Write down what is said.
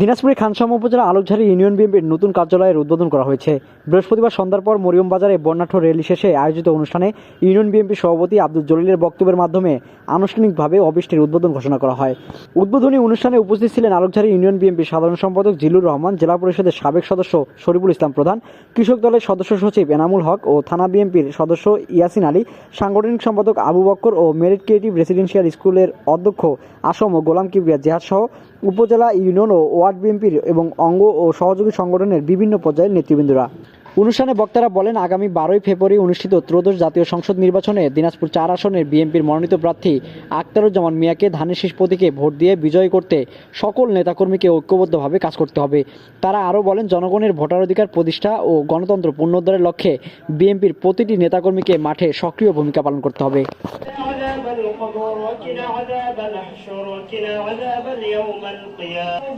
দিনাজপুরের খানসাম উপজেলা আলোকঝাড়ি ইউনিয়ন বিএনপির নতুন কার্যালয়ের উদ্বোধন করা হয়েছে। বৃহস্পতিবার সন্ধ্যার পর মরিয়ম বাজারে বর্ণাঢ্য র্যালি শেষে আয়োজিত অনুষ্ঠানে ইউনিয়ন বিএনপি সভাপতি আব্দুল জলিলের বক্তব্যের মাধ্যমে আনুষ্ঠানিকভাবে অফিসটির উদ্বোধন ঘোষণা করা হয়। উদ্বোধনী অনুষ্ঠানে উপস্থিত ছিলেন আলোকঝাড়ি ইউনিয়ন বিএনপির সাধারণ সম্পাদক জিলুর রহমান, জেলা পরিষদের সাবেক সদস্য শরীফুল ইসলাম প্রধান, কৃষক দলের সদস্য সচিব এনামুল হক ও থানা বিএনপির সদস্য ইয়াসিন আলী, সাংগঠনিক সম্পাদক আবু বক্কর ও মেরিট ক্রিয়েটিভ রেসিডেন্সিয়াল স্কুলের অধ্যক্ষ আসম ও গোলাম কিবরিয়া জেহাদ সহ উপজেলা ইউনিয়ন ও ওয়ার্ড বিএনপির এবং অঙ্গ ও সহযোগী সংগঠনের বিভিন্ন পর্যায়ের নেতৃবৃন্দরা। অনুষ্ঠানে বক্তারা বলেন, আগামী বারোই ফেব্রুয়ারি অনুষ্ঠিত ত্রয়োদশ জাতীয় সংসদ নির্বাচনে দিনাজপুর চার আসনের বিএনপির মনোনীত প্রার্থী আক্তারুজ্জামান মিয়াকে ধানের শীষ প্রতীকে ভোট দিয়ে বিজয় করতে সকল নেতাকর্মীকে ঐক্যবদ্ধভাবে কাজ করতে হবে। তারা আরও বলেন, জনগণের ভোটাধিকার প্রতিষ্ঠা ও গণতন্ত্র পুনরুদ্ধারের লক্ষ্যে বিএনপির প্রতিটি নেতাকর্মীকে মাঠে সক্রিয় ভূমিকা পালন করতে হবে। عذاب القبور وقنا عذاب الحشر وقنا عذاب اليوم القيامة.